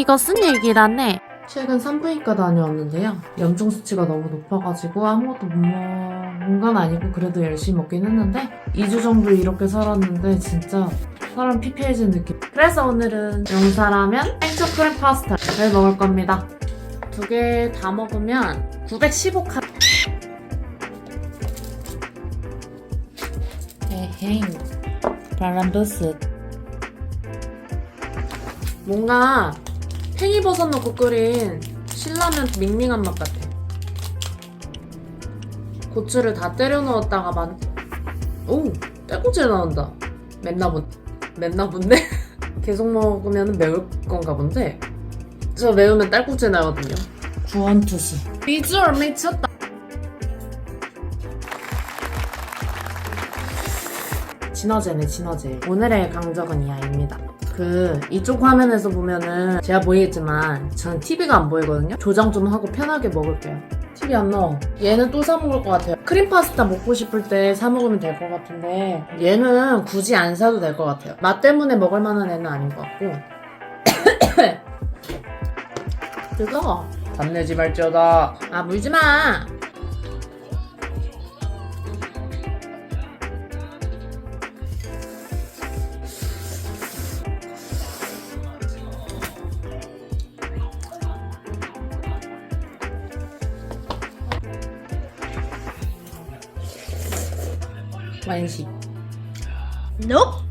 이것은 얘기라네. 최근 산부인과 다녀왔는데요. 염증 수치가 너무 높아가지고 아무것도 못 먹은 건 아니고 그래도 열심히 먹긴 했는데 2주 정도 이렇게 살았는데 진짜 사람 피폐해진 느낌. 그래서 오늘은 영사라면 생초크림 파스타를 먹을 겁니다. 두 개 다 먹으면 915칼. 에헤잉. 바람부스. 뭔가 팽이버섯 넣고 끓인 신라면 밍밍한 맛 같아. 고추를 다 때려 넣었다가 만, 오! 딸꾹질 나온다. 맵나 본, 맵나 본데? 계속 먹으면 매울 건가 본데? 저 매우면 딸꾹질 나거든요. 구원투수. 비주얼 미쳤다. 진화제네, 진화제. 오늘의 강적은 이 아이입니다. 그 이쪽 화면에서 보면은 제가 보이겠지만 저는 TV가 안 보이거든요. 조정 좀 하고 편하게 먹을게요. TV 안 넣어. 얘는 또 사 먹을 것 같아요. 크림 파스타 먹고 싶을 때 사 먹으면 될 것 같은데 얘는 굳이 안 사도 될 것 같아요. 맛 때문에 먹을 만한 애는 아닌 것 같고. 뜨거워. 담내지 말지어다. 아 물지 마. 关系。Nope。